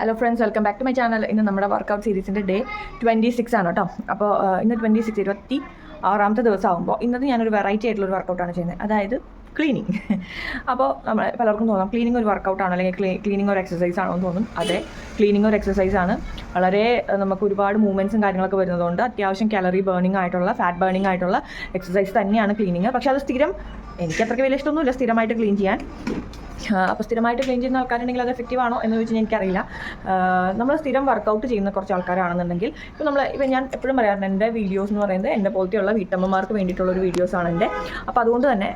Hello friends welcome back to my channel ഇന്ന് നമ്മുടെ workout സീരീസിന്റെ ഡേ ട്വന്റി സിക്സ് ആണ് കേട്ടോ അപ്പോൾ ഇന്ന് ട്വന്റി സിക്സ് ഇരുപത്തി ആറാമത്തെ ദിവസം ആകുമ്പോൾ ഇന്നത്തെ ഞാനൊരു വെറൈറ്റി ആയിട്ടുള്ള ഒരു വർക്കൗട്ടാണ് ചെയ്യുന്നത്. അതായത് ക്ലീനിങ് അപ്പോൾ നമ്മൾ പലർക്കും തോന്നാം ക്ലീനിങ് ഒരു വർക്കൗട്ടാണ് അല്ലെങ്കിൽ ക്ലീ ക്ലീനിങ് ഒരു എക്സസൈസ് ആണോ എന്ന് തോന്നും. അതെ ക്ലീനിങ് ഒരു എക്സസൈസ് ആണ്. വളരെ നമുക്ക് ഒരുപാട് മൂവ്മെന്റ്സും കാര്യങ്ങളൊക്കെ വരുന്നതുകൊണ്ട് അത്യാവശ്യം കാലറി ബേണിംഗ് ആയിട്ടുള്ള ഫാറ്റ് ബേണിംഗ് ആയിട്ടുള്ള എക്സസൈസ് തന്നെയാണ് ക്ലീനിങ് പക്ഷേ അത് സ്ഥിരം എനിക്ക് അത്രയ്ക്ക് വലിയ ഇഷ്ടമൊന്നുമില്ല സ്ഥിരമായിട്ട് ക്ലീൻ ചെയ്യാൻ. അപ്പോൾ സ്ഥിരമായിട്ട് ക്ലീൻ ചെയ്യുന്ന ആൾക്കാരുണ്ടെങ്കിൽ അത് എഫക്റ്റീവ് ആണോ എന്ന് ചോദിച്ചാൽ എനിക്കറിയില്ല. നമ്മൾ സ്ഥിരം വർക്കൗട്ട് ചെയ്യുന്ന കുറച്ച് ആൾക്കാരാണെന്നുണ്ടെങ്കിൽ ഇപ്പോൾ നമ്മൾ ഇപ്പം ഞാൻ എപ്പോഴും പറയാറുണ്ട് എന്റെ വീഡിയോസ് എന്ന് പറയുന്നത് എന്റെ പോലത്തെയുള്ള വീട്ടമ്മമാർക്ക് വേണ്ടിയിട്ടുള്ള ഒരു വീഡിയോസാണ് എന്റെ. അപ്പോൾ അതുകൊണ്ട് തന്നെ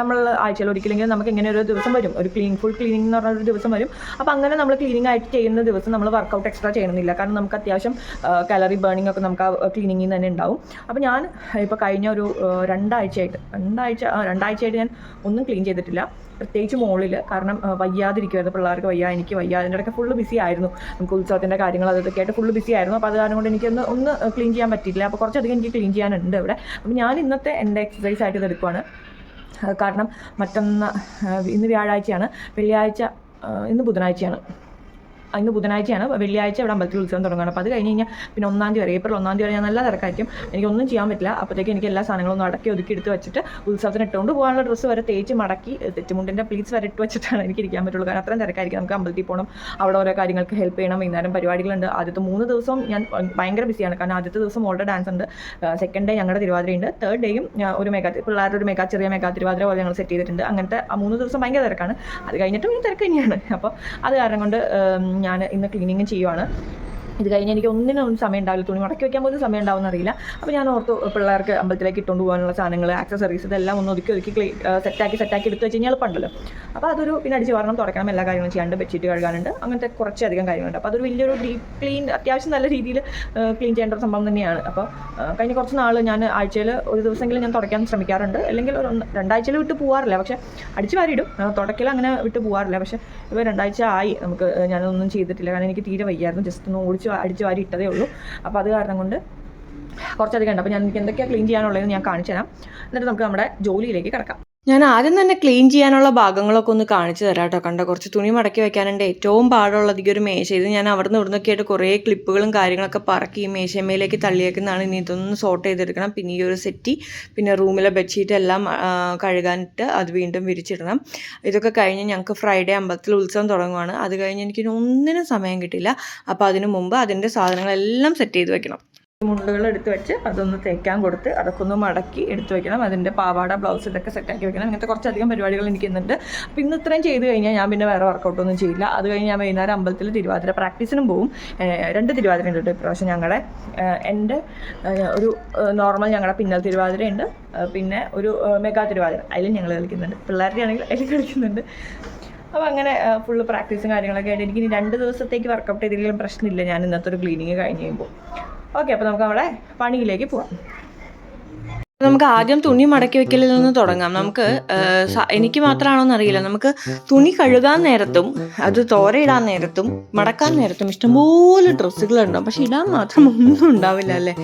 നമ്മൾ ആഴ്ചയിൽ ഒരിക്കലെങ്കിലും നമുക്ക് ഇങ്ങനെ ഒരു ദിവസം വരും. ഒരു ക്ലീൻ ഫുൾ ക്ലീനിങ് എന്ന് പറഞ്ഞ ഒരു ദിവസം വരും. അപ്പോൾ അങ്ങനെ നമ്മൾ ക്ലീനിങ് ആയിട്ട് ചെയ്യുന്ന ദിവസം നമ്മൾ വർക്കൗട്ട് എക്സ്ട്രാ ചെയ്യണമെന്നില്ല. കാരണം നമുക്ക് അത്യാവശ്യം കാലറി ബേണിംഗ് ഒക്കെ നമുക്ക് ആ ക്ലീനിങ്ങിൽ തന്നെ ഉണ്ടാവും. അപ്പോൾ ഞാൻ ഇപ്പോൾ കഴിഞ്ഞ ഒരു രണ്ടാഴ്ചയായിട്ട് രണ്ടാഴ്ച രണ്ടാഴ്ചയായിട്ട് ഞാൻ ഒന്നും ക്ലീൻ ചെയ്തിട്ടില്ല. പ്രത്യേകിച്ച് മോളിൽ കാരണം വയ്യാതിരിക്കുമായിരുന്നു പിള്ളേർക്ക് വയ്യ എനിക്ക് വയ്യ. അതിന്റെ ഇടയ്ക്ക് ഫുള്ള് ബിസി ആയിരുന്നു. നമുക്ക് ഉത്സവത്തിന്റെ കാര്യങ്ങൾ അതൊക്കെ ആയിട്ട് ഫുള്ള് ബിസി ആയിരുന്നു. അപ്പോൾ അത് കാരണം കൊണ്ട് എനിക്കൊന്ന് ഒന്ന് ക്ലീൻ ചെയ്യാൻ പറ്റിയില്ല അപ്പോൾ കുറച്ചധികം എനിക്ക് ക്ലീൻ ചെയ്യാനുണ്ട് ഇവിടെ. അപ്പോൾ ഞാൻ ഇന്നത്തെ എന്റെ എക്സസൈസ് ആയിട്ട് ഇതെടുക്കുവാണ് കാരണം മറ്റൊന്ന് ഇന്ന് വ്യാഴാഴ്ചയാണ്. വെള്ളിയാഴ്ച ഇന്ന് ബുധനാഴ്ചയാണ്. ഇന്ന് ബുധനാഴ്ചയാണ്. വെള്ളിയാഴ്ച ഇവിടെ അമ്പലത്തിൽ ഉത്സവം തുടങ്ങുകയാണ്. അപ്പോൾ അത് കഴിഞ്ഞ് കഴിഞ്ഞാൽ പിന്നെ ഒന്നാം തീയതി വരെ ഏപ്രിൽ ഒന്നാം തീയതി വരെ ഞാൻ നല്ല തിരക്കായിരിക്കും. എനിക്കൊന്നും ചെയ്യാൻ പറ്റില്ല. അപ്പോഴത്തേക്ക് എനിക്ക് എല്ലാ സാധനങ്ങളും ഒന്ന് അടക്കി ഒതുക്കി എടുത്ത് വെച്ചിട്ട് ഉത്സവത്തിന് ഇട്ടുകൊണ്ട് പോകാനുള്ള ഡ്രസ്സ് വരെ തേച്ച് മടക്കി തെറ്റുമുണ്ടിന്റെ പ്ലീറ്റ്സ് വരെ ഇട്ട് വെച്ചിട്ടാണ് എനിക്ക് ഇരിക്കാൻ പറ്റുള്ളൂ. കാരണം അത്രയും തിരക്കായിരിക്കും. നമുക്ക് അമ്പലത്തിൽ പോകണം അവിടെ ഓരോ കാര്യങ്ങൾക്ക് ഹെൽപ്പ് ചെയ്യണം വൈകുന്നേരം പരിപാടികളുണ്ട്. ആദ്യത്തെ മൂന്ന് ദിവസവും ഞാൻ ഭയങ്കര ബിസിയാണ് കാരണം ആദ്യത്തെ ദിവസം മോളുടെ ഡാൻസ് ഉണ്ട്. സെക്കൻഡ് ഡേ ഞങ്ങളുടെ തിരുവാതിര ഉണ്ട് തേർഡ് ഡേയും ഒരു മെഗാ പിള്ളേരുടെ ഒരു മെഗാ ചെറിയ മെഗാ തിരുവാതിര പോലെ ഞങ്ങൾ സെറ്റ് ചെയ്തിട്ടുണ്ട്. അങ്ങനത്തെ ആ മൂന്ന് ദിവസം ഭയങ്കര തിരക്കാണ്. അത് കഴിഞ്ഞിട്ടും ഈ തിരക്ക് തന്നെയാണ്. അപ്പോൾ അത് കാരണം കൊണ്ട് ഞാൻ ഇന്ന് ക്ലീനിങ് ചെയ്യുവാണ്. ഇത് കഴിഞ്ഞ് എനിക്ക് ഒന്നിനും ഒന്നും സമയം ഉണ്ടാവില്ല. തുണി മടക്കി വെക്കാൻ പോലും സമയം ഉണ്ടാവുമെന്ന് അറിയില്ല. അപ്പോൾ ഞാൻ ഓർത്തു പിള്ളേർക്ക് അമ്പലത്തിലേക്ക് ഇട്ടുകൊണ്ട് പോകാനുള്ള സാധനങ്ങൾ ആക്സസറീസ് ഇതെല്ലാം ഒന്ന് ഒതുക്കി ഒതുക്കി ക്ലീ സെറ്റാക്കി സെറ്റാക്കി എടുത്ത് വെച്ച് കഴിഞ്ഞാൽ എളുപ്പമുണ്ടല്ലോ. അപ്പോൾ അതൊരു പിന്നെ അടിച്ച് വാരണം തുടക്കണം എല്ലാ കാര്യങ്ങളും ചെയ്യാണ്ട് ബെഡ്ഷീറ്റ് കഴുകാനുണ്ട്. അങ്ങനത്തെ കുറച്ചധികം കാര്യങ്ങളുണ്ട്. അപ്പോൾ അതൊരു വലിയൊരു ഡീപ്പ് ക്ലീൻ അത്യാവശ്യം നല്ല രീതിയിൽ ക്ലീൻ ചെയ്യേണ്ട ഒരു സംഭവം തന്നെയാണ്. അപ്പോൾ കഴിഞ്ഞ കുറച്ച് നാൾ ഞാൻ ആഴ്ചയിൽ ഒരു ദിവസമെങ്കിലും ഞാൻ തുടയ്ക്കാൻ ശ്രമിക്കാറുണ്ട്. അല്ലെങ്കിൽ ഒരു രണ്ടാഴ്ചയിൽ വിട്ട് പോകാറില്ല പക്ഷേ അടിച്ച് വാരിയിടും. തുടക്കൽ അങ്ങനെ വിട്ട് പോകാറില്ല പക്ഷേ ഇപ്പോൾ രണ്ടാഴ്ച ആയി. നമുക്ക് ഞാനൊന്നും ചെയ്തിട്ടില്ല. കാരണം എനിക്ക് തീരെ വയ്യായിരുന്നു. ജസ്റ്റ് ഒന്ന് ഓടിച്ച് വാ- അടിച്ചു വാരി ഇട്ടതേ ഉള്ളൂ. അപ്പോൾ അത് കാരണം കൊണ്ട് കുറച്ചധികം ഉണ്ട്. അപ്പോൾ ഞാൻ എനിക്ക് എന്തൊക്കെയാണ് ക്ലീൻ ചെയ്യാനുള്ളതെന്ന് ഞാൻ കാണിച്ചു തരാം എന്നിട്ട് നമുക്ക് നമ്മുടെ ജോലിയിലേക്ക് കിടക്കാം. ഞാൻ ആദ്യം തന്നെ ക്ലീൻ ചെയ്യാനുള്ള ഭാഗങ്ങളൊക്കെ ഒന്ന് കാണിച്ചു തരാം കേട്ടോ കണ്ട കുറച്ച് തുണി മടക്കി വെക്കാനുണ്ട്. ഏറ്റവും പാടുള്ളത് ഈ ഒരു മേശ. ഇത് ഞാൻ അവിടെ നിന്ന് ഇവിടുന്നൊക്കെ ആയിട്ട് കുറേ ക്ലിപ്പുകളും കാര്യങ്ങളൊക്കെ പറക്കി ഈ മേശമേലേക്ക് തള്ളിയേക്കുന്നതാണ്. ഇനി ഇതൊന്ന് സോർട്ട് ചെയ്തെടുക്കണം. പിന്നെ ഈ ഒരു സെറ്റി പിന്നെ റൂമിലെ ബെഡ്ഷീറ്റ് എല്ലാം കഴുകാനിട്ട് അത് വീണ്ടും വിരിച്ചിടണം. ഇതൊക്കെ കഴിഞ്ഞ് ഞങ്ങൾക്ക് ഫ്രൈഡേ അമ്പലത്തിൽ ഉത്സവം തുടങ്ങുവാണ്. അത് കഴിഞ്ഞ് എനിക്ക് ഒന്നിനും സമയം കിട്ടില്ല അപ്പോൾ അതിന് മുമ്പ് അതിന്റെ സാധനങ്ങളെല്ലാം സെറ്റ് ചെയ്ത് വെക്കണം. മുണ്ടുകൾ എടുത്ത് വെച്ച് അതൊന്ന് തേക്കാൻ കൊടുത്ത് അതൊക്കെ ഒന്ന് മടക്കി എടുത്ത് വെക്കണം. അതിന്റെ പാവാട ബ്ലൗസ് ഇതൊക്കെ സെറ്റാക്കി വെക്കണം. ഇങ്ങനത്തെ കുറച്ചധികം പരിപാടികൾ എനിക്ക് ഇന്നുണ്ട്. അപ്പോൾ ഇന്ന് ഇത്രയും ചെയ്ത് കഴിഞ്ഞാൽ ഞാൻ പിന്നെ വേറെ വർക്കൗട്ടൊന്നും ചെയ്യില്ല. അത് കഴിഞ്ഞ് ഞാൻ വൈകുന്നേരം അമ്പലത്തിൽ തിരുവാതിര പ്രാക്ടീസിനും പോവും. രണ്ട് തിരുവാതിര ഉണ്ട് ഇപ്രാവശ്യം ഞങ്ങളുടെ എന്റെ ഒരു നോർമൽ ഞങ്ങളുടെ പിന്നൽ തിരുവാതിര ഉണ്ട് പിന്നെ ഒരു മെഗാ തിരുവാതിര. അതിലും ഞങ്ങൾ കളിക്കുന്നുണ്ട്. പിള്ളേരുടെ ആണെങ്കിൽ അതിലും കളിക്കുന്നുണ്ട്. അപ്പോൾ അങ്ങനെ ഫുള്ള് പ്രാക്ടീസും കാര്യങ്ങളൊക്കെ ആയിട്ട് എനിക്ക് ഇനി രണ്ട് ദിവസത്തേക്ക് വർക്കൗട്ട് ചെയ്തില്ലെങ്കിലും പ്രശ്നമില്ല. ഞാൻ ഇന്നത്തെ ഒരു ക്ലീനിങ് കഴിഞ്ഞ് കഴിയുമ്പോൾ. ഓക്കെ അപ്പോൾ നമുക്ക് നമ്മുടെ പണിയിലേക്ക് പോവാം. നമുക്ക് ആദ്യം തുണി മടക്കി വെക്കലിൽ നിന്ന് തുടങ്ങാം. നമുക്ക് എനിക്ക് മാത്രമാണോ അറിയില്ല. നമുക്ക് തുണി കഴുകാൻ നേരത്തും അത് തോരയിടാൻ നേരത്തും മടക്കാൻ നേരത്തും ഇഷ്ടംപോലെ ഡ്രസ്സുകളുണ്ടാവും. പക്ഷെ ഇടാൻ മാത്രം ഒന്നും ഉണ്ടാവില്ല അല്ലേ?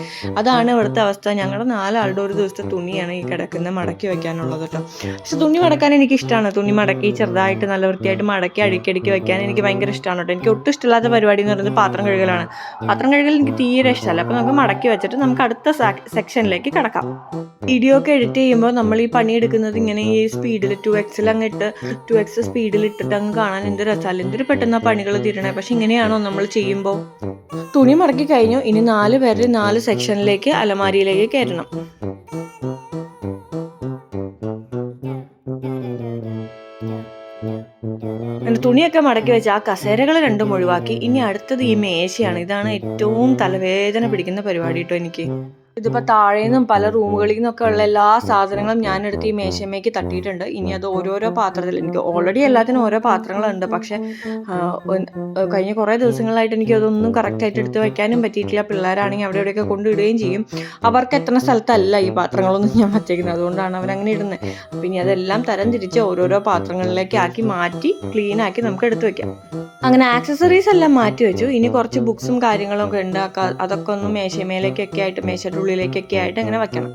അതാണ് ഇവിടുത്തെ അവസ്ഥ. ഞങ്ങളുടെ നാലാളുടെ ഒരു ദിവസത്തെ തുണിയാണ് ഈ കിടക്കുന്ന മടക്കി വെക്കാനുള്ളത് കേട്ടോ. പക്ഷെ തുണി മടക്കാൻ എനിക്ക് ഇഷ്ടമാണ് തുണി മടക്കി ചെറുതായിട്ട് നല്ല വൃത്തിയായിട്ട് മടക്കി അടുക്കി വെക്കാൻ എനിക്ക് ഭയങ്കര ഇഷ്ടമാണ് കേട്ടോ. എനിക്ക് ഒട്ടും ഇഷ്ടമില്ലാത്ത പരിപാടി എന്ന് പറയുന്നത് പാത്രം കഴുകലാണ്. പാത്രം കഴുകൽ എനിക്ക് തീരെ ഇഷ്ടമല്ല. അപ്പോൾ നമുക്ക് മടക്കി വെച്ചിട്ട് നമുക്ക് അടുത്ത സെക്ഷനിലേക്ക് കിടക്കാം. വീഡിയോ ഒക്കെ എഡിറ്റ് ചെയ്യുമ്പോൾ നമ്മൾ ഈ പണിയെടുക്കുന്നത് ഇങ്ങനെ ഈ സ്പീഡിൽ ടു എക്സിൽ അങ്ങ് ഇട്ട് ടു എക്സ് സ്പീഡിൽ ഇട്ടിട്ട് അങ്ങ് കാണാൻ എന്ത് രസാല എന്തൊരു പെട്ടെന്ന് ആ പണികൾ തീരണേ. പക്ഷെ ഇങ്ങനെയാണോ നമ്മൾ ചെയ്യുമ്പോൾ തുണി മടക്കി കഴിഞ്ഞു. ഇനി നാല് പേരുടെ നാല് സെക്ഷനിലേക്ക് അലമാരിയിലേക്ക് അങ്ങനെ തുണിയൊക്കെ മടക്കി വെച്ച് ആ കസേരകൾ രണ്ടും ഒഴിവാക്കി. ഇനി അടുത്തത് ഈ മേശയാണ്. ഇതാണ് ഏറ്റവും തലവേദന പിടിക്കുന്ന പരിപാടി കേട്ടോ എനിക്ക്. ഇതിപ്പോ താഴേന്നും പല റൂമുകളിൽ നിന്നൊക്കെ ഉള്ള എല്ലാ സാധനങ്ങളും ഞാൻ എടുത്ത് ഈ മേശമേക്ക് തട്ടിയിട്ടുണ്ട് ഇനി അത് ഓരോരോ പാത്രത്തിൽ എനിക്ക് ഓൾറെഡി എല്ലാത്തിനും ഓരോ പാത്രങ്ങളുണ്ട് പക്ഷെ കഴിഞ്ഞ കുറേ ദിവസങ്ങളായിട്ട് എനിക്ക് അതൊന്നും കറക്റ്റായിട്ട് എടുത്ത് വെക്കാനും പറ്റിയിട്ടില്ല പിള്ളേരാണെങ്കിൽ അവിടെ ഇവിടെയൊക്കെ കൊണ്ടിടുകയും ചെയ്യും അവർക്ക് എത്ര സ്ഥലത്തല്ല ഈ പാത്രങ്ങളൊന്നും ഞാൻ വച്ചേക്കുന്നത് അതുകൊണ്ടാണ് അവരങ്ങനെ ഇടുന്നത് അപ്പം ഇനി അതെല്ലാം തരം തിരിച്ച് ഓരോരോ പാത്രങ്ങളിലേക്ക് ആക്കി മാറ്റി ക്ലീൻ ആക്കി നമുക്ക് എടുത്ത് വെക്കാം അങ്ങനെ ആക്സസറീസ് എല്ലാം മാറ്റി വെച്ചു. ഇനി കുറച്ച് ബുക്സും കാര്യങ്ങളൊക്കെ ഉണ്ട് ഉണ്ടാക്കാം. അതൊക്കെ ഒന്ന് മേശമേലേക്കൊക്കെ ആയിട്ട് മേശയുടെ ഉള്ളിലേക്കൊക്കെ ആയിട്ട് അങ്ങനെ വെക്കണം.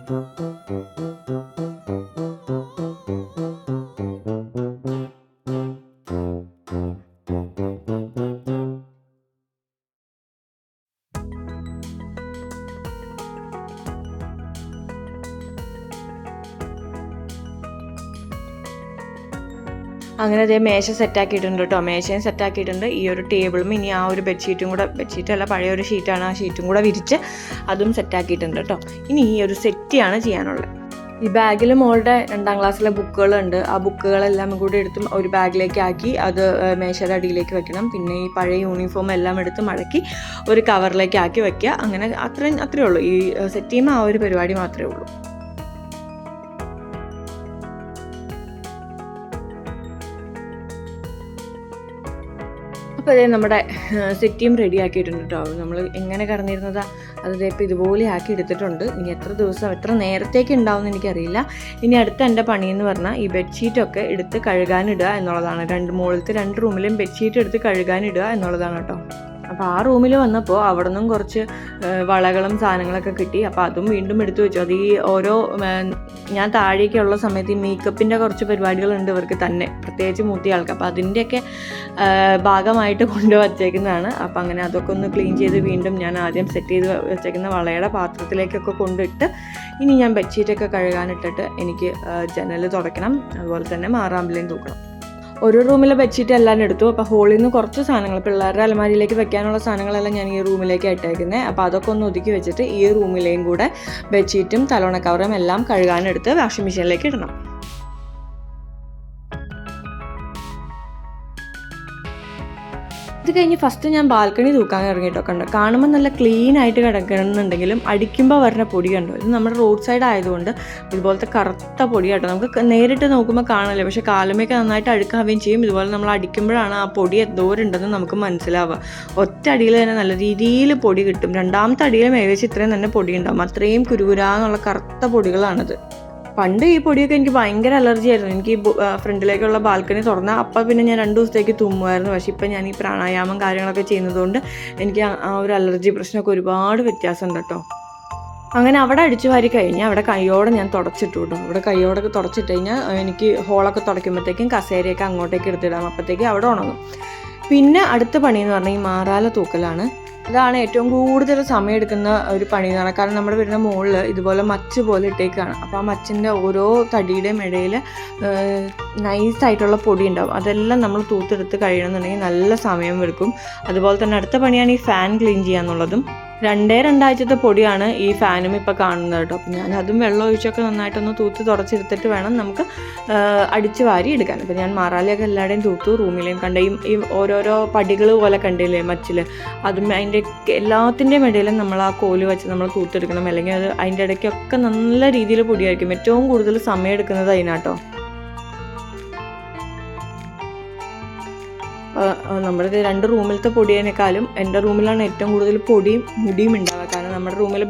അങ്ങനെ അതേ മേശ സെറ്റാക്കിയിട്ടുണ്ട് കേട്ടോ. മേശയും സെറ്റാക്കിയിട്ടുണ്ട്. ഈ ഒരു ടേബിളും ഇനി ആ ഒരു ബെഡ്ഷീറ്റും കൂടെ ബെഡ്ഷീറ്റ് അല്ല പഴയ ഒരു ഷീറ്റാണ് ആ ഷീറ്റും കൂടെ വിരിച്ച് അതും സെറ്റാക്കിയിട്ടുണ്ട് കേട്ടോ. ഇനി ഈ ഒരു സെറ്റിയാണ് ചെയ്യാനുള്ളത്. ഈ ബാഗിൽ മോളുടെ രണ്ടാം ക്ലാസ്സിലെ ബുക്കുകളുണ്ട്. ആ ബുക്കുകളെല്ലാം കൂടി എടുത്തും ഒരു ബാഗിലേക്ക് ആക്കി അത് മേശയുടെ അടിയിലേക്ക് വെക്കണം. പിന്നെ ഈ പഴയ യൂണിഫോം എല്ലാം എടുത്ത് മടക്കി ഒരു കവറിലേക്ക് ആക്കി വെക്കുക. അങ്ങനെ അത്രയും അത്രയേ ഉള്ളൂ. ഈ സെറ്റ് ചെയ്യുമ്പോൾ ആ ഒരു പരിപാടി മാത്രമേ ഉള്ളൂ. അപ്പോൾ അതേ നമ്മുടെ സെറ്റിയും റെഡി ആക്കിയിട്ടുണ്ട് കേട്ടോ നമ്മൾ എങ്ങനെ കറന്നിരുന്നതാ അത് ഇപ്പം ഇതുപോലെ ആക്കി എടുത്തിട്ടുണ്ട്. ഇനി എത്ര ദിവസം എത്ര നേരത്തേക്ക് ഉണ്ടാവുമെന്ന് എനിക്കറിയില്ല. ഇനി അടുത്ത എന്റെ പണിയെന്ന് പറഞ്ഞാൽ ഈ ബെഡ്ഷീറ്റൊക്കെ എടുത്ത് കഴുകാനിടുക എന്നുള്ളതാണ്. രണ്ട് മുകളിലത്തെ രണ്ട് റൂമിലും ബെഡ്ഷീറ്റ് എടുത്ത് കഴുകാനിടുക എന്നുള്ളതാണ് കേട്ടോ അപ്പോൾ ആ റൂമിൽ വന്നപ്പോൾ അവിടെ നിന്നും കുറച്ച് വളകളും സാധനങ്ങളൊക്കെ കിട്ടി. അപ്പോൾ അതും വീണ്ടും എടുത്തു വെച്ചു. അത് ഈ ഓരോ ഞാൻ താഴേക്കുള്ള സമയത്ത് ഈ മേക്കപ്പിന്റെ കുറച്ച് പരിപാടികളുണ്ട് ഇവർക്ക് തന്നെ. പ്രത്യേകിച്ച് മൂത്തിയ ആൾക്ക്. അപ്പോൾ അതിന്റെയൊക്കെ ഭാഗമായിട്ട് കൊണ്ടുവച്ചേക്കുന്നതാണ്. അപ്പം അങ്ങനെ അതൊക്കെ ഒന്ന് ക്ലീൻ ചെയ്ത് വീണ്ടും ഞാൻ ആദ്യം സെറ്റ് ചെയ്ത് വെച്ചേക്കുന്ന വളയുടെ പാത്രത്തിലേക്കൊക്കെ കൊണ്ടിട്ട് ഇനി ഞാൻ ബെഡ്ഷീറ്റൊക്കെ കഴുകാനിട്ടിട്ട് എനിക്ക് ജനൽ തുടയ്ക്കണം അതുപോലെ തന്നെ മാറാമ്പിലേയും തൂക്കണം. ഒരു റൂമിലെ ബെഡ്ഷീറ്റ് എല്ലാം എടുത്തു. അപ്പോൾ ഹോളിൽ നിന്ന് കുറച്ച് സാധനങ്ങൾ പിള്ളേരുടെ അലമാരിയിലേക്ക് വെക്കാനുള്ള സാധനങ്ങളെല്ലാം ഞാൻ ഈ റൂമിലേക്ക് ഇട്ടേക്കുന്നത് അപ്പോൾ അതൊക്കെ ഒന്ന് ഒതുക്കി വെച്ചിട്ട് ഈ റൂമിലെയും കൂടെ ബെഡ്ഷീറ്റും തലോണ കവറും എല്ലാം കഴുകാനെടുത്ത് വാഷിംഗ് മെഷീനിലേക്ക് ഇടണം. കഴിഞ്ഞ് ഫസ്റ്റ് ഞാൻ ബാൽക്കണി തൂക്കാൻ ഇറങ്ങിയിട്ടൊക്കെ ഉണ്ട് കാണുമ്പോൾ നല്ല ക്ലീൻ ആയിട്ട് കിടക്കണമെന്നുണ്ടെങ്കിലും അടിക്കുമ്പോൾ വരുന്ന പൊടി കണ്ടോ? ഇത് നമ്മുടെ റോഡ് സൈഡ് ആയതുകൊണ്ട് ഇതുപോലത്തെ കറുത്ത പൊടി കേട്ടോ. നമുക്ക് നേരിട്ട് നോക്കുമ്പോൾ കാണില്ല പക്ഷേ കാലുമൊക്കെ നന്നായിട്ട് അഴുക്കാവുകയും ചെയ്യും. ഇതുപോലെ നമ്മൾ അടിക്കുമ്പോഴാണ് ആ പൊടി എന്തോരുണ്ടെന്ന് നമുക്ക് മനസ്സിലാവുക. ഒറ്റ അടിയിൽ തന്നെ നല്ല രീതിയിൽ പൊടി കിട്ടും. രണ്ടാമത്തെ അടിയിലും ഏകദേശം ഇത്രയും തന്നെ പൊടി ഉണ്ടാവും. അത്രയും കുരുകുരാന്നുള്ള കറുത്ത പൊടികളാണിത്. പണ്ട് ഈ പൊടിയൊക്കെ എനിക്ക് ഭയങ്കര അലർജി ആയിരുന്നു. എനിക്ക് ഈ ഫ്രണ്ടിലേക്കുള്ള ബാൽക്കണി തുറന്നാൽ അപ്പം പിന്നെ ഞാൻ രണ്ട് ദിവസത്തേക്ക് തുമ്മുമായിരുന്നു. പക്ഷേ ഇപ്പം ഞാൻ ഈ പ്രാണായാമം കാര്യങ്ങളൊക്കെ ചെയ്യുന്നതുകൊണ്ട് എനിക്ക് ആ- ഒരു അലർജി പ്രശ്നമൊക്കെ ഒരുപാട് വ്യത്യാസമുണ്ട് കേട്ടോ. അങ്ങനെ അവിടെ അടിച്ചു വാരി കഴിഞ്ഞ് അവിടെ കൈയോടെ ഞാൻ തുടച്ചിട്ടു കേട്ടോ. അവിടെ കൈയോടൊക്കെ തുടച്ചിട്ട് കഴിഞ്ഞാൽ എനിക്ക് ഹോളൊക്കെ തുടയ്ക്കുമ്പോഴത്തേക്കും കസേരയൊക്കെ അങ്ങോട്ടേക്ക് എടുത്തിടാം. അപ്പോഴത്തേക്കും അവിടെ ഉണങ്ങും. പിന്നെ അടുത്ത പണി എന്ന് പറഞ്ഞാൽ ഈ മാറാല തൂക്കലാണ്. അതാണ് ഏറ്റവും കൂടുതൽ സമയം എടുക്കുന്ന ഒരു പണി എന്ന് പറഞ്ഞാൽ കാരണം നമ്മുടെ വീടിന്റെ മുകളിൽ ഇതുപോലെ മച്ച് പോലെ ഇട്ടേക്കാണ്. അപ്പോൾ ആ മച്ചിന്റെ ഓരോ തടിയുടെയും ഇടയിൽ നൈസായിട്ടുള്ള പൊടി ഉണ്ടാവും. അതെല്ലാം നമ്മൾ തൂത്തെടുത്ത് കഴിയണമെന്നുണ്ടെങ്കിൽ നല്ല സമയം എടുക്കും. അതുപോലെ തന്നെ അടുത്ത പണിയാണ് ഈ ഫാൻ ക്ലീൻ ചെയ്യാന്നുള്ളതും രണ്ടേ രണ്ടാഴ്ചത്തെ പൊടിയാണ് ഈ ഫാനും ഇപ്പോൾ കാണുന്നത് കേട്ടോ. അപ്പം ഞാൻ അതും വെള്ളം ഒഴിച്ചൊക്കെ നന്നായിട്ടൊന്ന് തൂത്ത് തുടച്ചെടുത്തിട്ട് വേണം നമുക്ക് അടിച്ചു വാരി എടുക്കാൻ. അപ്പം ഞാൻ മാറാലിയൊക്കെ എല്ലാവരുടെയും തൂത്തു റൂമിലെയും കണ്ട ഈ ഓരോരോ പടികൾ പോലെ കണ്ടില്ലേ മച്ചിൽ അതും അതിന്റെ എല്ലാത്തിന്റെയും ഇടയിലും നമ്മൾ ആ കോൽ വെച്ച് നമ്മൾ തൂത്തെടുക്കണം. അല്ലെങ്കിൽ അത് അതിന്റെ ഇടയ്ക്കൊക്കെ നല്ല രീതിയിൽ പൊടിയായിരിക്കും. ഏറ്റവും കൂടുതൽ സമയം എടുക്കുന്നത് അതിനാട്ടോ. നമ്മുടെ രണ്ട് റൂമിലത്തെ പൊടിയേക്കാളും എന്റെ റൂമിലാണ് ഏറ്റവും കൂടുതൽ പൊടിയും മുടിയും ഉണ്ടാവുക. കാരണം നമ്മുടെ റൂമിൽ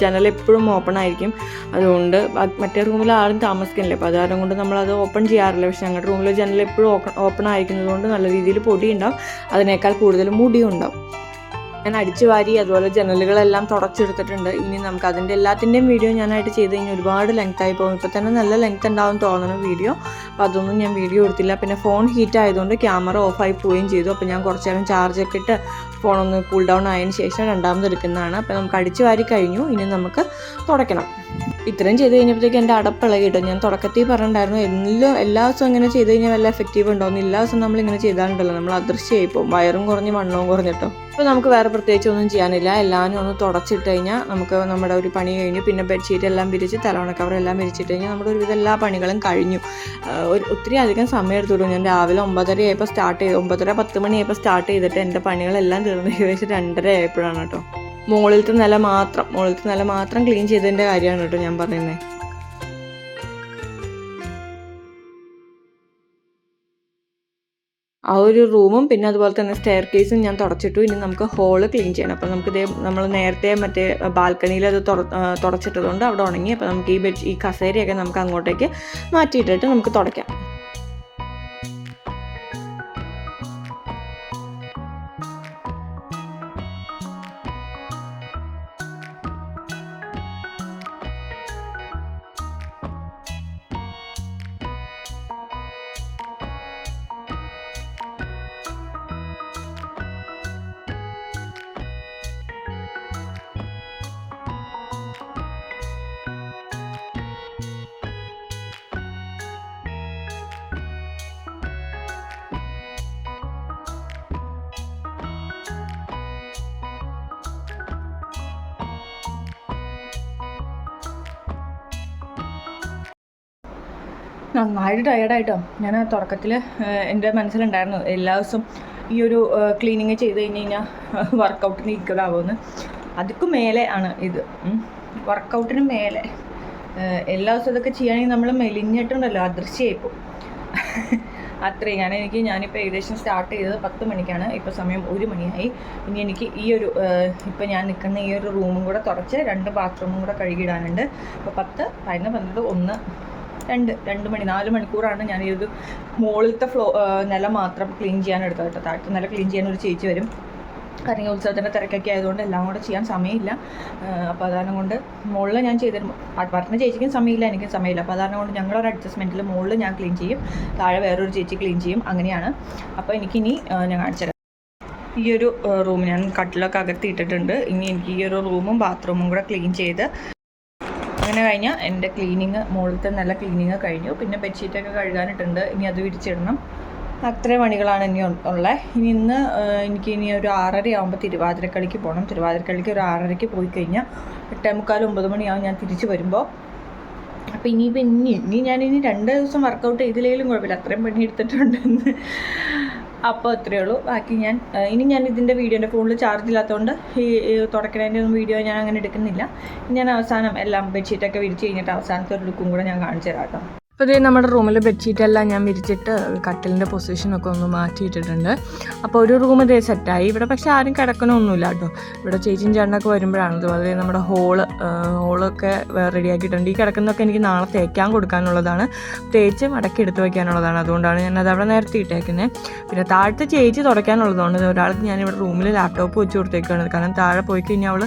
ജനൽ എപ്പോഴും ഓപ്പൺ ആയിരിക്കും. അതുകൊണ്ട് മറ്റേ റൂമിൽ ആരും താമസിക്കുന്നില്ല അപ്പോൾ അതുകാരണം കൊണ്ട് നമ്മളത് ഓപ്പൺ ചെയ്യാറില്ല. പക്ഷേ ഞങ്ങളുടെ റൂമിൽ ജനൽ എപ്പോഴും ഓപ്പൺ ആയിരിക്കുന്നതുകൊണ്ട് നല്ല രീതിയിൽ പൊടി ഉണ്ടാവും. അതിനേക്കാൾ കൂടുതൽ മുടിയും ഉണ്ടാവും. ഞാൻ അടിച്ചു വാരി അതുപോലെ ജനലുകളെല്ലാം തുടച്ചെടുത്തിട്ടുണ്ട്. ഇനി നമുക്ക് അതിന്റെ എല്ലാത്തിന്റെയും വീഡിയോ ഞാനായിട്ട് ചെയ്ത് കഴിഞ്ഞാൽ ഒരുപാട് ലെങ്ത് ആയി പോകും. ഇപ്പോൾ തന്നെ നല്ല ലെങ്ത് ഉണ്ടാവും തോന്നണം വീഡിയോ. അപ്പോൾ അതൊന്നും ഞാൻ വീഡിയോ എടുത്തില്ല. പിന്നെ ഫോൺ ഹീറ്റ് ആയതുകൊണ്ട് ക്യാമറ ഓഫായി പോവുകയും ചെയ്തു. അപ്പോൾ ഞാൻ കുറച്ച് നേരം ചാർജൊക്കെ ഇട്ട് ഫോൺ ഒന്ന് കൂൾ ഡൗൺ ആയതിന് ശേഷം രണ്ടാമത് എടുക്കുന്നതാണ്. അപ്പോൾ നമുക്ക് അടിച്ചു വാരി കഴിഞ്ഞു. ഇനി നമുക്ക് തുടയ്ക്കണം. ഇത്രയും ചെയ്ത് കഴിഞ്ഞപ്പോഴത്തേക്ക് എന്റെ അടപ്പിളകി കേട്ടോ. ഞാൻ തുടക്കത്തിൽ പറഞ്ഞിട്ടുണ്ടായിരുന്നു എല്ലാം എല്ലാ ദിവസവും ഇങ്ങനെ ചെയ്ത് കഴിഞ്ഞാൽ വല്ല എഫക്റ്റീവ് ഉണ്ടാവും എല്ലാ ദിവസവും നമ്മൾ ഇങ്ങനെ ചെയ്താലുണ്ടല്ലോ. നമ്മൾ അദൃശ്യമായി പോകും. വയറും കുറഞ്ഞ് വണ്ണവും കുറഞ്ഞിട്ടോ. അപ്പോൾ നമുക്ക് വേറെ പ്രത്യേകിച്ച് ഒന്നും ചെയ്യാനില്ല. എല്ലാവരും ഒന്ന് തുടച്ചിട്ട് കഴിഞ്ഞാൽ നമുക്ക് നമ്മുടെ ഒരു പണി കഴിഞ്ഞു. പിന്നെ ബെഡ്ഷീറ്റ് എല്ലാം വിരിച്ച് തലവണ കവർ എല്ലാം വിരിച്ചിട്ട് കഴിഞ്ഞാൽ നമ്മുടെ ഒരുവിധം എല്ലാ പണികളും കഴിഞ്ഞു. ഒരു ഒത്തിരി അധികം സമയം എടുത്തിട്ടു ഞാൻ രാവിലെ ഒമ്പതര ആയപ്പോൾ സ്റ്റാർട്ട് ചെയ്തു ഒമ്പതര പത്ത് മണിയായപ്പോൾ സ്റ്റാർട്ട് ചെയ്തിട്ട് എന്റെ പണികളെല്ലാം തീർന്നു ഏകദേശം രണ്ടര ആയപ്പോഴാണ് കേട്ടോ. മുകളിലത്തെ നില മാത്രം മുകളിലത്തെ നില മാത്രം ക്ലീൻ ചെയ്തതിന്റെ കാര്യമാണ് കേട്ടോ ഞാൻ പറയുന്നത് ആ ഒരു റൂമും പിന്നെ അതുപോലെ തന്നെ സ്റ്റെയർ കേസും ഞാൻ തുടച്ചിട്ടു. ഇനി നമുക്ക് ഹോൾ ക്ലീൻ ചെയ്യണം. അപ്പോൾ നമുക്ക് ഇതേ നമ്മൾ നേരത്തെ മറ്റേ ബാൽക്കണിയിൽ അത് തുടച്ചിട്ടതുകൊണ്ട് അവിടെ ഉണങ്ങി. അപ്പോൾ നമുക്ക് ഈ ബെഡ് ഈ കസേരയൊക്കെ നമുക്ക് അങ്ങോട്ടേക്ക് മാറ്റിയിട്ടിട്ട് നമുക്ക് തുടയ്ക്കാം. നന്നായിട്ട് ടയർഡായിട്ടോ ഞാൻ തുടക്കത്തിൽ എന്റെ മനസ്സിലുണ്ടായിരുന്നു എല്ലാ ദിവസവും ഈ ഒരു ക്ലീനിങ് ചെയ്ത് കഴിഞ്ഞ് കഴിഞ്ഞാൽ വർക്കൗട്ടിന് ഇരിക്കുന്നതാവുമെന്ന് അതിക്കും മേലെ ആണ് ഇത്. വർക്കൗട്ടിന് മേലെ. എല്ലാ ദിവസവും ഇതൊക്കെ ചെയ്യുകയാണെങ്കിൽ നമ്മൾ മെലിഞ്ഞിട്ടുണ്ടല്ലോ അദൃശ്യമായിപ്പോൾ അത്രയും ഞാൻ എനിക്ക് ഞാനിപ്പോൾ ഏകദേശം സ്റ്റാർട്ട് ചെയ്തത് പത്ത് മണിക്കാണ്. ഇപ്പോൾ സമയം ഒരു മണിയായി. ഇനി എനിക്ക് ഈ ഒരു ഇപ്പോൾ ഞാൻ നിൽക്കുന്ന ഈ ഒരു റൂമും കൂടെ തുടച്ച് രണ്ട് ബാത്റൂമും കൂടെ കഴുകിയിടാനുണ്ട്. അപ്പോൾ പത്ത് പതിനൊന്ന് പന്ത്രണ്ട് ഒന്ന് രണ്ട് രണ്ട് മണി നാല് മണിക്കൂറാണ് ഞാൻ ഇത് മുകളിലത്തെ ഫ്ലോ നില മാത്രം ക്ലീൻ ചെയ്യാൻ എടുത്തത് കേട്ടോ. താഴത്തെ നില ക്ലീൻ ചെയ്യാൻ ഒരു ചേച്ചി വരും. കാരണം ഈ ഉത്സവത്തിന്റെ തിരക്കൊക്കെ ആയതുകൊണ്ട് എല്ലാം കൂടെ ചെയ്യാൻ സമയമില്ല. അപ്പോൾ അതാണ് കൊണ്ട് മുകളിൽ ഞാൻ ചെയ്തിരുന്നു പറഞ്ഞ ചേച്ചിക്കും സമയമില്ല എനിക്കും സമയമില്ല. അപ്പോൾ അതാണ് കൊണ്ട് ഞങ്ങളൊരു അഡ്ജസ്റ്റ്മെന്റിൽ മുകളിൽ ഞാൻ ക്ലീൻ ചെയ്യും. താഴെ വേറൊരു ചേച്ചി ക്ലീൻ ചെയ്യും. അങ്ങനെയാണ്. അപ്പോൾ എനിക്കിനി ഞാൻ കാണിച്ചു ഈ ഒരു റൂം ഞാൻ കട്ടിലൊക്കെ അകത്തിയിട്ടിട്ടുണ്ട്. ഇനി എനിക്ക് ഈ ഒരു റൂമും ബാത്റൂമും കൂടെ ക്ലീൻ ചെയ്ത് അങ്ങനെ കഴിഞ്ഞാൽ എന്റെ ക്ലീനിങ് മുകളിലത്തെ നല്ല ക്ലീനിങ് കഴിഞ്ഞു. പിന്നെ ബെഡ്ഷീറ്റൊക്കെ കഴുകാനിട്ടുണ്ട്. ഇനി അത് വിരിച്ചിടണം. അത്രയും പണികളാണ് ഇനി ഉള്ളത് ഇനി ഇന്ന് എനിക്ക് ഇനി ഒരു ആറര ആകുമ്പോൾ തിരുവാതിരക്കളിക്ക് പോകണം തിരുവാതിരക്കളിക്ക് ഒരു ആറരയ്ക്ക് പോയി കഴിഞ്ഞാൽ എട്ടേ മുക്കാൽ ഒമ്പത് മണിയാവും ഞാൻ തിരിച്ച് വരുമ്പോൾ അപ്പം ഇനിയിപ്പോൾ ഇനി ഇനി ഞാൻ ഇനി രണ്ട് ദിവസം വർക്കൗട്ട് ചെയ്തില്ലെങ്കിലും കുഴപ്പമില്ല. അത്രയും പണി എടുത്തിട്ടുണ്ടെന്ന് അപ്പോൾ അത്രയേ ഉള്ളൂ. ബാക്കി ഞാൻ ഇനി ഞാൻ ഇതിന്റെ വീഡിയോ എന്റെ ഫോണിൽ ചാർജ് ഇല്ലാത്തതുകൊണ്ട് ഈ തുടക്കണേന്റെ ഒന്നും വീഡിയോ ഞാൻ അങ്ങനെ എടുക്കുന്നില്ല. ഞാൻ അവസാനം എല്ലാം ബെഡ്ഷീറ്റൊക്കെ വിരിച്ച് കഴിഞ്ഞിട്ട് അവസാനത്തെ ഒരു ലുക്കും കൂടെ ഞാൻ കാണിച്ചു തരാം കേട്ടോ. അപ്പോൾ ഇതേ നമ്മുടെ റൂമിൽ ബെഡ്ഷീറ്റെല്ലാം ഞാൻ വിരിച്ചിട്ട് കട്ടിലിന്റെ പൊസിഷനൊക്കെ ഒന്ന് മാറ്റിയിട്ടിട്ടുണ്ട്. അപ്പോൾ ഒരു റൂം ഇതേ സെറ്റായി. ഇവിടെ പക്ഷെ ആരും കിടക്കണമൊന്നുമില്ല കേട്ടോ. ഇവിടെ ചേച്ചിയും ചേട്ടനൊക്കെ വരുമ്പോഴാണ് അതുപോലെ നമ്മുടെ ഹോൾ ഹോളൊക്കെ റെഡിയാക്കിയിട്ടുണ്ട്. ഈ കിടക്കുന്നതൊക്കെ എനിക്ക് നാളെ തേക്കാൻ കൊടുക്കാനുള്ളതാണ്. തേച്ച് മടക്കി എടുത്ത് വയ്ക്കാനുള്ളതാണ്. അതുകൊണ്ടാണ് ഞാൻ അത് അവിടെ നേരത്തെ ഇട്ടേക്കുന്നത് പിന്നെ താഴത്തെ ചേച്ചി തുടയ്ക്കാനുള്ളതുകൊണ്ട് ഒരാൾക്ക് ഞാൻ ഇവിടെ റൂമിൽ ലാപ്ടോപ്പ് വെച്ച് കൊടുത്തേക്കാണ്. കാരണം താഴെ പോയി കഴിഞ്ഞാൽ അവൾ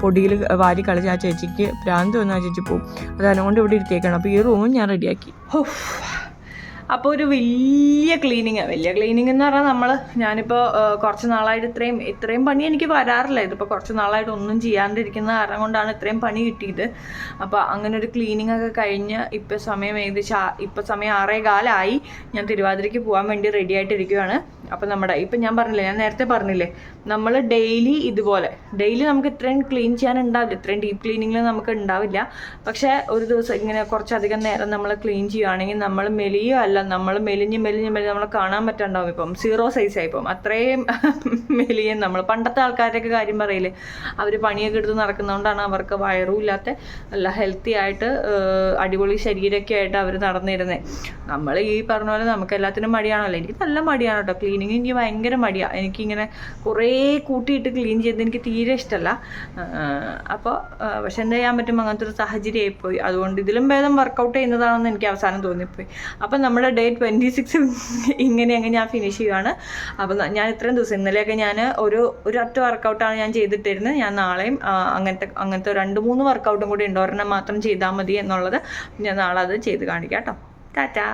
പൊടിയിൽ വാരി കളിച്ച് ആ ചേച്ചിക്ക് ഭ്രാന്ത് വന്ന് ആ ചേച്ചി പോകും അതുകൊണ്ട് ഇവിടെ ഇരുത്തിയേക്കാണ്. അപ്പോൾ ഈ റൂമും ഞാൻ റെഡിയാക്കി അപ്പോൾ ഒരു വലിയ ക്ലീനിങ് വലിയ ക്ലീനിങ് എന്ന് പറഞ്ഞാൽ നമ്മൾ ഞാനിപ്പോൾ കുറച്ച് നാളായിട്ട് ഇത്രയും ഇത്രയും പണി എനിക്ക് വരാറില്ല. ഇതിപ്പോൾ കുറച്ച് നാളായിട്ട് ഒന്നും ചെയ്യാണ്ടിരിക്കുന്ന കാരണം കൊണ്ടാണ് ഇത്രയും പണി കിട്ടിയത്. അപ്പോൾ അങ്ങനെ ഒരു ക്ലീനിങ് ഒക്കെ കഴിഞ്ഞ് ഇപ്പോൾ സമയം ഏകദേശം ഇപ്പോൾ സമയം ആറേ കാലമായി ഞാൻ തിരുവാതിരയ്ക്ക് പോകാൻ വേണ്ടി റെഡി ആയിട്ടിരിക്കുകയാണ് അപ്പോൾ നമ്മുടെ ഇപ്പം ഞാൻ പറഞ്ഞില്ലേ ഞാൻ നേരത്തെ പറഞ്ഞില്ലേ നമ്മൾ ഡെയിലി ഇതുപോലെ ഡെയിലി നമുക്ക് ഇത്രയും ക്ലീൻ ചെയ്യാൻ ഉണ്ടാവില്ല ഇത്രയും ഡീപ്പ് ക്ലീനിങ്ങിൽ നമുക്ക് ഉണ്ടാവില്ല. പക്ഷേ ഒരു ദിവസം ഇങ്ങനെ കുറച്ചധികം നേരം നമ്മൾ ക്ലീൻ ചെയ്യുകയാണെങ്കിൽ നമ്മൾ മെലിയോ അല്ല നമ്മൾ മെലിഞ്ഞ് മെലിഞ്ഞ് മെലിഞ്ഞ് നമ്മൾ കാണാൻ പറ്റാണ്ടാവും ഇപ്പം. സീറോ സൈസ് ആയിപ്പം അത്രയും മെലിയും നമ്മൾ പണ്ടത്തെ ആൾക്കാരൊക്കെ കാര്യം പറയില്ലേ അവർ പണിയൊക്കെ എടുത്ത് നടക്കുന്നതുകൊണ്ടാണ് അവർക്ക് വയറും ഇല്ലാത്ത അല്ല ഹെൽത്തി ആയിട്ട് അടിപൊളി ശരീരമൊക്കെ ആയിട്ട് അവർ നടന്നിരുന്നത് നമ്മൾ ഈ പറഞ്ഞ പോലെ നമുക്ക് എല്ലാത്തിനും മടിയാണല്ലോ. എനിക്ക് നല്ല മടിയാണ് കേട്ടോ ക്ലീനിങ് എനിക്ക് ഭയങ്കര മടിയാണ് എനിക്കിങ്ങനെ കുറേ കൂട്ടിയിട്ട് ക്ലീൻ ചെയ്ത് എനിക്ക് തീരെ ഇഷ്ടമല്ല അപ്പോൾ പക്ഷെ എന്താ ചെയ്യാൻ പറ്റും? അങ്ങനത്തെ ഒരു സാഹചര്യമായി പോയി. അതുകൊണ്ട് ഇതിലും ഭേദം വർക്കൗട്ട് ചെയ്യുന്നതാണെന്ന് എനിക്ക് അവസാനം തോന്നിപ്പോയി. അപ്പം നമ്മുടെ ഡേ ട്വന്റി സിക്സ് ഇങ്ങനെ അങ്ങ് ഞാൻ ഫിനിഷ് ചെയ്യുകയാണ് അപ്പം ഞാൻ ഇത്രയും ദിവസം ഇന്നലെയൊക്കെ ഞാൻ ഒരു ഒരു ഒറ്റ വർക്കൗട്ടാണ് ഞാൻ ചെയ്തിട്ടിരുന്നത്. ഞാൻ നാളെയും അങ്ങനത്തെ അങ്ങനത്തെ രണ്ട് മൂന്ന് വർക്കൗട്ടും കൂടി ഉണ്ട്. ഒരെണ്ണം മാത്രം ചെയ്താൽ മതി എന്നുള്ളത് ഞാൻ നാളെ അത് ചെയ്ത് കാണിക്കാം കേട്ടോ. ടാറ്റാ.